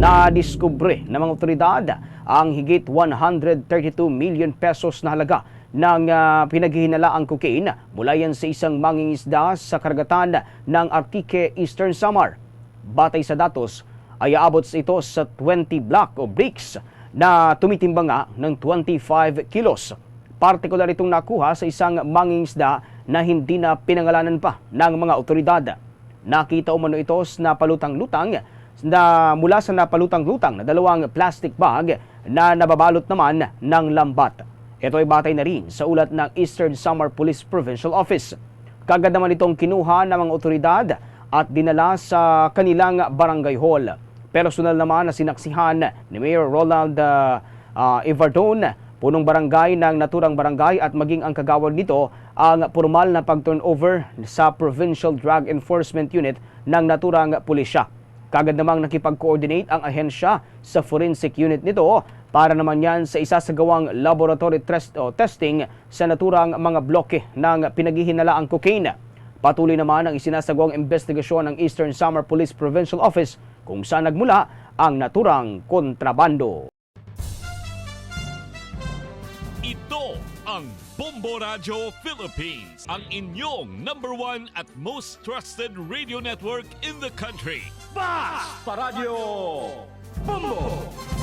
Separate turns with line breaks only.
nadiskubre ng mga otoridad ang higit 132 million pesos na halaga ng uh, pinaghihinalaang cocaine mula yan sa isang mangingisda sa karagatan ng Artique Eastern Samar. Batay sa datos, ay aabot ito sa 20 block o bricks na tumitimbang nga ng 25 kilos. Partikular itong nakuha sa isang mangingisda na hindi na pinangalanan pa ng mga otoridad. Nakita umano ito sa napalutang-lutang na mula sa napalutang-lutang na dalawang plastic bag na nababalot naman ng lambat. Ito ay batay na rin sa ulat ng Eastern Samar Police Provincial Office. Kagad naman itong kinuha ng mga otoridad at dinala sa kanilang barangay hall. Personal naman na sinaksihan ni Mayor Ronald uh, uh, punong barangay ng naturang barangay at maging ang kagawad nito ang formal na pag-turnover sa Provincial Drug Enforcement Unit ng naturang pulisya. Kagad namang nakipag-coordinate ang ahensya sa forensic unit nito para naman yan sa isasagawang laboratory test, o testing sa naturang mga bloke ng pinaghihinalaang cocaine. Patuloy naman ang isinasagawang investigasyon ng Eastern Samar Police Provincial Office kung saan nagmula ang naturang kontrabando.
Ito ang Bombo Radio Philippines, ang inyong number one at most trusted radio network in the country.
Paradyo Bombo!